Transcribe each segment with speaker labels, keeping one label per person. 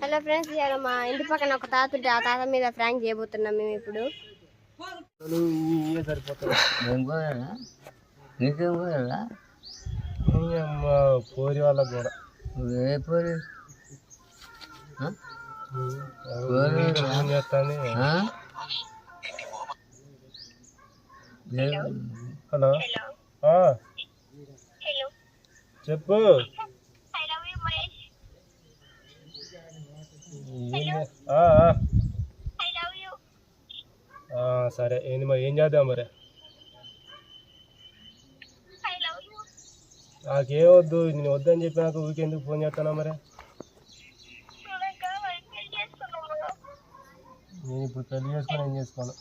Speaker 1: Hello friends ఇవాళ మా ఇంటి పక్కన ఒక తాత ఉంటే ఆ తాత మీద ఫ్రాంక్ చేయబోతున్నాం మేము ఇప్పుడు.
Speaker 2: నీకేం
Speaker 3: పోరి వాళ్ళకి కూడా
Speaker 2: ఏ
Speaker 3: చేస్తాను? హలో. చెప్పు ఏంది? ఆ, ఆ. ఆ, సరే ఏంది మరి ఏం చేద్దాం మరి నాకేం వద్దు నేను వద్దని చెప్పినాక ఊరికి ఎందుకు ఫోన్ చేస్తానా మరి నేను ఇప్పుడు పెళ్ళి చేసుకొని ఏం చేసుకోను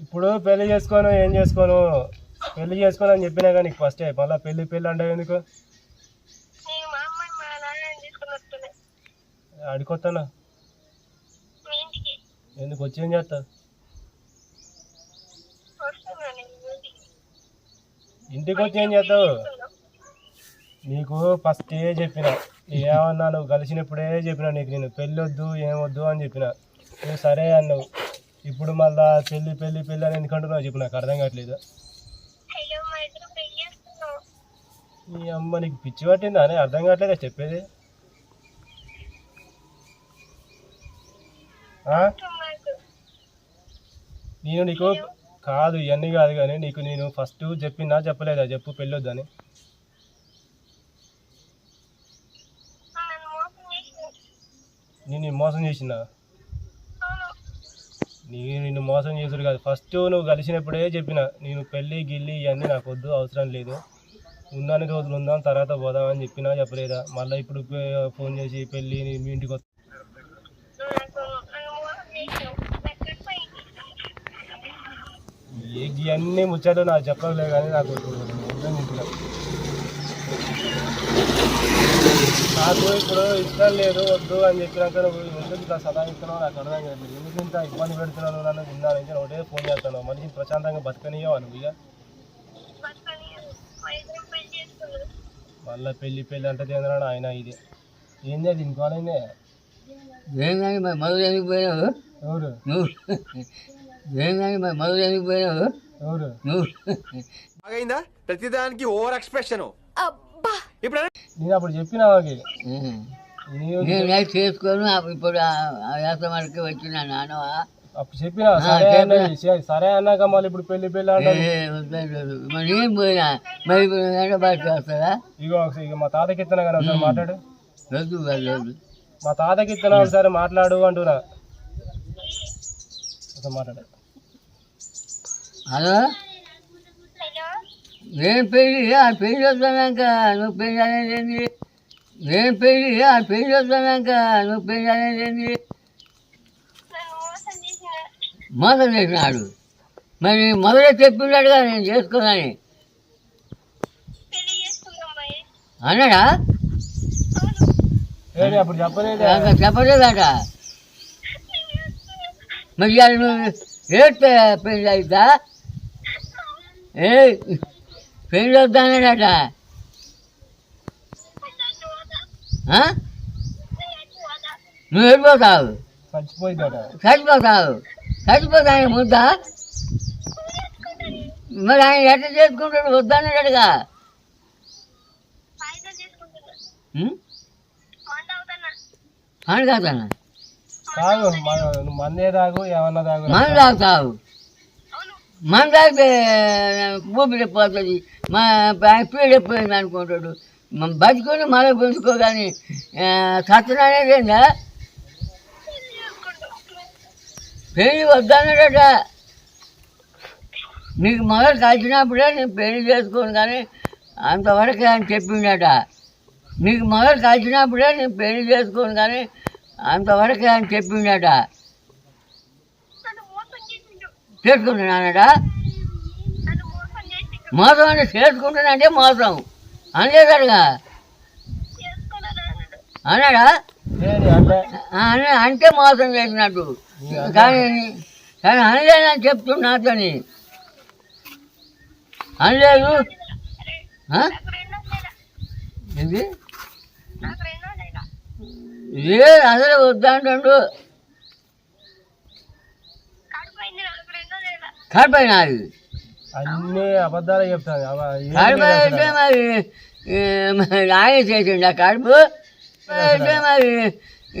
Speaker 3: ఇప్పుడు పెళ్ళి చేసుకోను ఏం చేసుకోను పెళ్ళి చేసుకోను అని చెప్పినా కానీ ఫస్ట్ మళ్ళీ పెళ్ళి పెళ్ళి అంటే ఎందుకు అడికొస్తానా ఎందుకు వచ్చి ఏం చేస్తా? ఇంటికి వచ్చి ఏం చేస్తావు? నీకు ఫస్ట్ ఏ చెప్పిన ఏమన్నా నువ్వు కలిసినప్పుడే చెప్పిన నీకు నేను పెళ్ళి వద్దు ఏమొద్దు అని చెప్పిన. నువ్వు సరే అన్నావు. ఇప్పుడు మళ్ళా పెళ్ళి పెళ్ళి పెళ్ళి అని ఎందుకంటున్నావు చెప్పు నాకు అర్థం కావట్లేదు? ఈ అమ్మ నీకు పిచ్చి పట్టిందా? అని అర్థం కావట్లేదా చెప్పేది? నేను నీకు కాదు ఇవన్నీ కాదు కానీ నీకు నేను ఫస్ట్ చెప్పినా చెప్పలేదా? చెప్పు పెళ్ళొద్దని. నేను మోసం చేసిన నేను నిన్ను మోసం చేసుడు కాదు. ఫస్ట్ నువ్వు కలిసినప్పుడే చెప్పిన నేను పెళ్ళి గిల్లి ఇవన్నీ నాకు వద్దు అవసరం లేదు. ఉన్నాని రోజులు ఉందాం తర్వాత పోదాం అని చెప్పినా చెప్పలేదా? మళ్ళీ ఇప్పుడు ఫోన్ చేసి పెళ్ళి మీ ఇంటికి వస్తా ఏ- ఇవన్నీ ముచ్చట్లు నాకు చెప్పలే కానీ నాకు నాకు ఇప్పుడు ఇష్టం లేదు వద్దు అని చెప్పినాక నువ్వు ఎందుకు ఇంత సదాయిస్తున్నావు నాకు అర్థం కావట్లేదు. ఎందుకు ఇంత ఇబ్బంది పెడుతున్నాను నన్ను ఉన్నా నుంచి ఒకటే ఫోన్ చేస్తాను మనిషి ప్రశాంతంగా బతకనియవా నువ్వు ఇక? మళ్ళీ పెళ్ళి పెళ్ళి అంటే తిందరాడు ఆయన ఇది. ఏం చేయాలి ఇంకోనే
Speaker 2: ఏం మధురు ఎందుకు పోయినావు?
Speaker 3: ఎవరు?
Speaker 2: నువ్వు? ఏం కానీ మరి మధురు ఎందుకు పోయినావు
Speaker 3: ఎవరు?
Speaker 2: నువ్వు.
Speaker 4: బాగైందా? ప్రతిదానికి ఓవర్ ఎక్స్ప్రెషన్. ఇప్పుడు
Speaker 3: నేను అప్పుడు చెప్పినా. నేను
Speaker 2: నేను చేసుకోను ఇప్పుడు వ్యాసమానికి వచ్చిన నాన్నవా
Speaker 3: అప్పుడు చెప్పినా సరే అన్నది సరే- సరే అన్నాక మళ్ళీ ఇప్పుడు పెళ్ళి
Speaker 2: ఏ, వద్దు. మరి నేను పోయినా? మరి ఇప్పుడు బయట వస్తుందా?
Speaker 3: ఇగో ఒకసారి ఇక మా తాతకి ఇస్తున్నా కానీ ఒకసారి మాట్లాడు.
Speaker 2: వద్దు వద్దు వద్దు.
Speaker 3: మా తాతకి ఇస్తున్నా ఒకసారి మాట్లాడు అంటున్నా. ఒకసారి మాట్లాడు.
Speaker 2: హలో? నేను పెళ్ళి ఆ పెళ్ళి వస్తున్నాక నువ్వు పెళ్ళి అనేది నేను పెళ్ళి ఆ పెళ్ళి వస్తున్నాక నువ్వు పెళ్ళి అనేది మోసం చేసినాడు. మరి మొదట చెప్పినాడుగా నేను చేసుకోనని అన్నాడా? చెప్పలేదట. మరి నువ్వు ఏడితే పెళ్ళి అవుతా ఏ పెళ్ళి వద్దన్నాడట ఆ? నువ్వు వెళ్ళిపోతావు. చచ్చిపోతావు. చచ్చిపోతాను ముద్ద మరి ఆయన ఎట్లా చేసుకుంటాడు? వద్దన్నాడుగా కాదుతాను
Speaker 3: కాదు మందే తాగు ఏమన్నా తాగు.
Speaker 2: మన తాగుతావు. మన తాగితే ఊపిరి పోతుంది. మా ఆయన పీడిపోయింది అనుకుంటాడు. మనం బతుకుని మళ్ళీ పెంచుకో కానీ సత్యనారాయణ ఏందా పెళ్ళి వద్దన్నాడట. నీకు మొదలు కలిసినప్పుడే నేను పెళ్ళి చేసుకోను కానీ అంతవరకు అని చెప్పిండట. నీకు మొదలు కలిసినప్పుడే నేను పెళ్ళి చేసుకోను కానీ అంతవరకు అని చెప్పిండట. చేసుకుంటున్నానట మోసం అంటే చేసుకుంటున్నానంటే మోసం. అనలేదడుగా అన్నాడా?
Speaker 3: అంటే?
Speaker 2: అంటే మోసం చేసినట్టు. కానీ కానీ అనలేదని చెప్తున్నా నాతోని. అనలేదు? ఏంది? ఏ అసలు వద్దంటాడు. కడిపోయినా అది
Speaker 3: అన్ని అబద్ధాలు చెప్తాను అవ- ఏం
Speaker 2: కడుపు
Speaker 3: లేదు
Speaker 2: అయితే
Speaker 3: అసలు.
Speaker 2: మరి ఏ, మరి ఆయన చేసిండు ఆ కడుపు అయితే మరి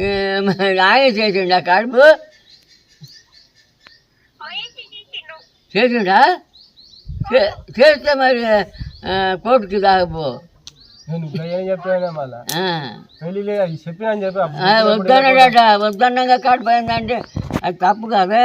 Speaker 2: ఏ, మరి ఆయన చేసిండు ఆ కడుపు చేసిండా చే- చేస్తే మరి ఆ, కోర్టుకి దాకపో
Speaker 3: నేను ఇప్పుడు ఏం చెప్తాను మళ్ళా
Speaker 2: ఆ.
Speaker 3: పెళ్ళి లేదు అది చెప్పినా అని చెప్పి అప్పుడు
Speaker 2: ఆ, వద్దన్నాడట వద్దన్నాగా కడిపోయిందంటే అది తప్పు కాదే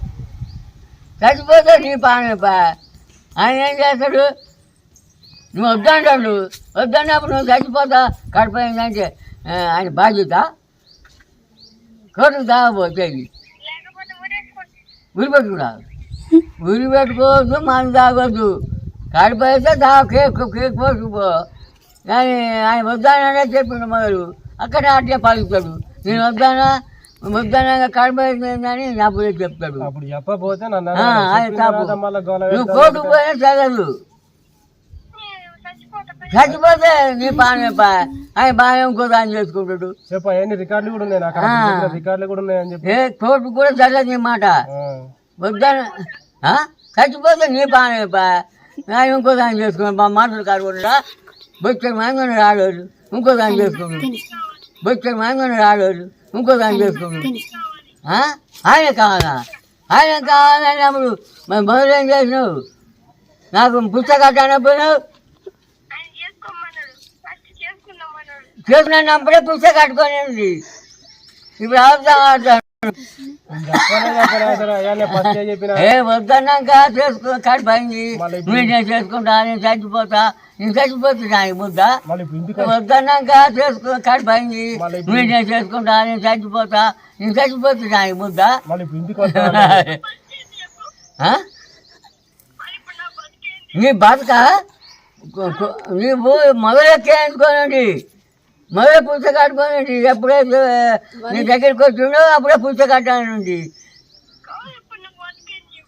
Speaker 2: చచ్చిపోతే నీ పానే పా ఆయన ఏం చేస్తాడు? నువ్వు వద్దంటాడు. వద్దన్నప్పుడు నువ్వు చచ్చిపోతా కడిపోయిందంటే ఆయన బాధ్యత. కోర్టుకు తాగబోతుంది ఉరి పెట్టుకురాదు ఉరి పెట్టుకోవద్దు మనం తాగొద్దు. కడిపోయితే తా కేక్ కేక్ పోసుకుపో కానీ ఆయన వద్దాననే చెప్పిండు మొదలు అక్కడ అట్టే పలుకుతాడు నేను వద్దానా? వద్దానా కడిపోయిందని నా పోయి చెప్తాడు.
Speaker 3: అప్పుడు గోల
Speaker 2: నువ్వు. కోర్టుకు పోయినా చదవదు. చచ్చిపోతే నీ పానే పా ఆయన బాగా ఇంకో దాన్ని చేసుకుంటాడు.
Speaker 3: చెప్పు అవన్నీ రికార్డులు కూడా ఉన్నాయి. అక్కడ రికార్డులు కూడా ఉన్నాయని చెప్పి.
Speaker 2: ఏ కోర్టు కూడా చదవదు నీ మాట.
Speaker 3: ఆ?
Speaker 2: చచ్చిపోతే నీ ఆయన ఇంకో దాన్ని చేసుకున్నాడు మా మాటలు కాకుండా బొచ్చని మాంగని రాడోడు ఇంకో దాన్ని చేసుకున్నాడు బొచ్చని మాంగని రాడోడు ఇంకో దాన్ని చేసుకున్నాడు ఆ? ఆయన కావాలా? ఆయన కావాలని అప్పుడు మరి మొదలేం చేసినావు. నాకు పుస్తకాలు అనపోయినావు చేసిన అప్పుడే పుస్తకం కట్టుకొని ఇప్పుడు అవుతా ఆడతాను
Speaker 3: ఏ
Speaker 2: వద్దన్నాక చేసుకో
Speaker 3: ఇప్పుడు-
Speaker 2: నువ్వు నేను చేసుకుంటా నేను చచ్చిపోతా. నేను చచ్చిపోతున్నా ఈ ముద్ద వద్దన్నాక చేసుకో నువ్వు నేను చేసుకుంటా నేను చచ్చిపోతా. నేను చచ్చిపోతున్నా ఈ ముద్ద? నీ బతుక? నీవు మొదలెక్కే అనుకోనండి. మొదల పుచ్చ కట్టుకోనండి ఎప్పుడైతే నీ దగ్గరికి వచ్చిండో అప్పుడే పుచ్చ కట్టానండి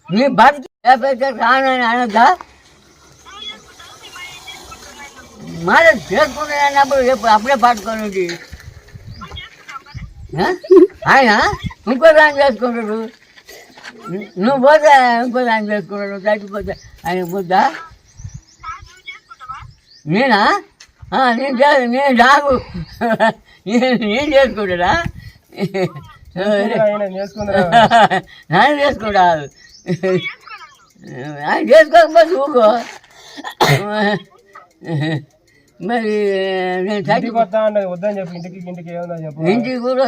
Speaker 2: నీ బతుకు లేకపోతే రానని అనద్దా? మరి చేసుకున్నానప్పుడు ఎప్పుడు అప్పుడే పట్టుకోనండి ఆ? ఆయన ఇంకో దాన్ని చేసుకుంటాడు. ను- నువ్వు పోతే ఇంకో దాన్ని చేసుకుంటాడు. నువ్వు చచ్చిపోతే ఆయన ముద్ద నేనా? ఆ, నేను చే- నేను నాకు నేను నేను చేసుకుంటాడా
Speaker 3: ఆయన
Speaker 2: చేసుకోకపోతే ఊకో మరి నేను
Speaker 3: వద్దని చెప్పి. ఇంటికి ఇంటికి ఏముందో చెప్పు.
Speaker 2: ఇంటికి కూడా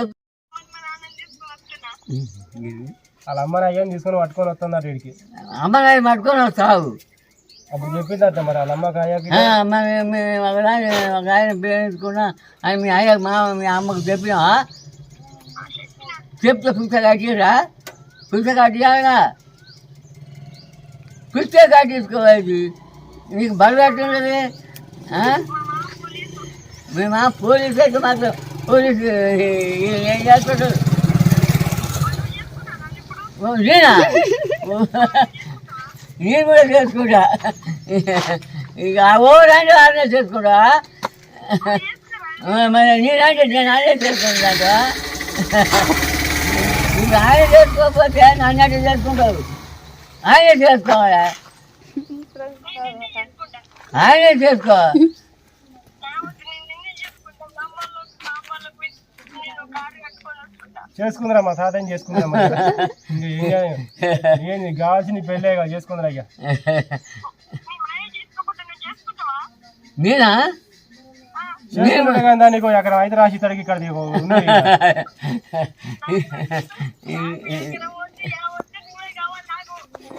Speaker 3: వాళ్ళ అమ్మని అయ్యని తీసుకొని పట్టుకొని వస్తున్నారు వీడికి.
Speaker 2: అమ్మగారి పట్టుకొని వస్తావు. ఒక ఆయన ఒక ఆయన పేరెంచుకున్నా ఆయన మీ అయ్య మా మీ అమ్మకు చెప్పినా చెప్తే పుస్తక కట్టిరా పుస్తక కట్టియాలగా పుస్తక కట్టించుకోవాలి నీకు బలు కట్టినది మేము పోలీసు అయితే మాత్రం పోలీసు ఈయన ఏం చేస్తాడు ఓ, నేనా ఓ, నేను కూడా చేసుకుంటా. ఇక ఓరంటే అదే చేసుకుంటా. మరి నేనంటే నేను అదే చేసుకుంటా ఇక ఆయన చేసుకోకపోతే నన్ను అంటే చేసుకుంటావు ఆయనే చేసుకోవాలా? ఆయనే చేసుకో.
Speaker 3: చేసుకుందిరా మా తాతని చేసుకుందా మరి. ఇంకా ఏం చేయం? ఏం నీకు కావాల్సింది పెళ్ళే కదా చేసుకుందిరా ఇక.
Speaker 2: నేనా?
Speaker 3: చేసుకుంటే కదా నీకు అక్కడ ఐదు రాసి తడికి ఇక్కడ.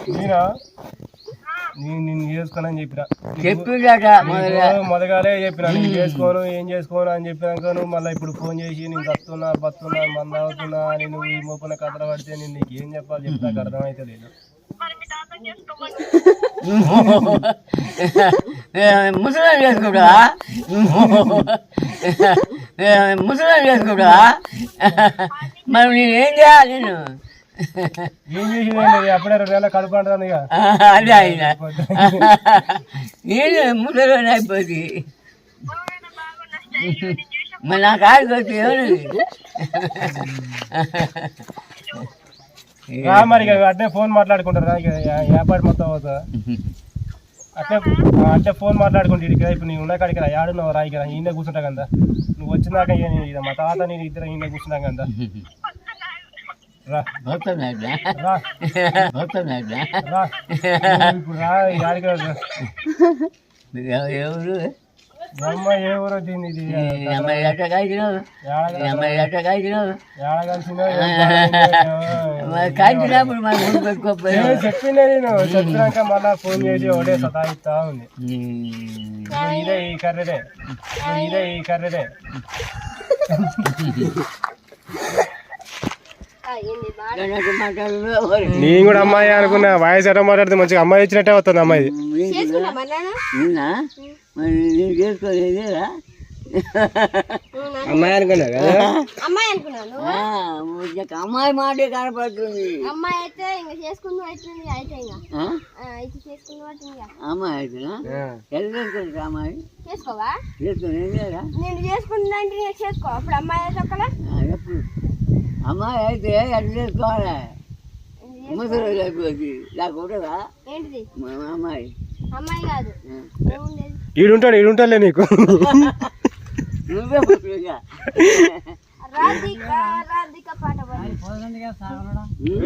Speaker 3: నేనా నేను నిన్ను చేసుకోనని చెప్పిన.
Speaker 2: చెప్పిండట
Speaker 3: మొదగాలే చెప్పిన. నేను చేసుకోను ఏం చేసుకోను అని చెప్పినాక నువ్వు మళ్ళీ ఇప్పుడు ఫోన్ చేసి నేను చస్తున్నా బతున్నా మంద అవుతున్నా అని నువ్వు ఈ మోపన కథలు పడితే నేను నీకు ఏం చెప్పాలి చెప్తే నాకు అర్థమైతే లేదు
Speaker 2: ముసలాం చేసుకుంటా ముసలాం చేసుకుంటా మరి నేనేం చేయాలి నేను?
Speaker 3: ఏం చేసింది? అప్పుడే రెండు వేల ఇక.
Speaker 2: అదే ఆయన. నేను ముసలాం అయిపోతుంది మరి నా కాడికి వచ్చి
Speaker 3: మరి అట్నే ఫోన్ మాట్లాడుకుంటారా ఏర్పాటు మొత్తం అవుతా. అట్నే ఆ, అట్నే ఫోన్ మాట్లాడుకుంటే ఇడికి ఇప్పుడు నేను ఉన్న కాడికి రా యాడున్నావు రా ఈయన కూర్చుంటా కదా. నువ్వు వచ్చినాక మా తాత నేను ఇద్దరు ఈయన కూర్చుంటాం కదా. యాడికి రా.
Speaker 2: ఎవరు? అమ్మాయి ఎట్ట కాల్చినావు అమ్మాయి ఎట్ట కాల్చినావు కాల్చినప్పుడు మరి ముందు పెట్టుకోకపోయావు?
Speaker 3: చెప్పిండే నేను. చెప్పినాక మళ్ళా ఫోన్ చేసి ఒకటే సతాయిస్తా ఉంది. ఇదే ఈ నువ్వు ఇదే ఈ
Speaker 2: మాట్లాడు
Speaker 3: నేను కూడా అమ్మాయి అనుకున్నా వాయిస్ ఎట్లా మాట్లాడితే మంచిగా అమ్మాయి వచ్చినట్టే వస్తుంది అమ్మాయి. అమ్మాయి అనుకున్నా కదా?
Speaker 1: అమ్మాయి అనుకున్నాను
Speaker 2: అమ్మాయి మాటే కనపడుతుంది.
Speaker 1: అమ్మాయి అయితే ఇంకా చేసుకుందు అవుతుంది అయితే ఇంకా. అవుతుంది
Speaker 2: అమ్మాయి అయితేనా? ఎక్కడ చేసుకుంటా అమ్మాయి?
Speaker 1: చేసుకోవా?
Speaker 2: చేసుకుని
Speaker 1: నేను నేను చేసుకో. అప్పుడు అమ్మాయి అయితే ఒకలా
Speaker 2: ఎప్పుడు? అమ్మాయి అయితే ఎట్లా చేసుకోవాలి ముసలి అయిపోయింది లేకుంటుందా అమ్మాయి.
Speaker 1: అమ్మాయి కాదు.
Speaker 3: ఈడుంటాడు ఈడుంటాడులే నీకు.
Speaker 2: నువ్వే
Speaker 1: రాధిక రాధిక పాట పాడు.
Speaker 2: ఉమ్.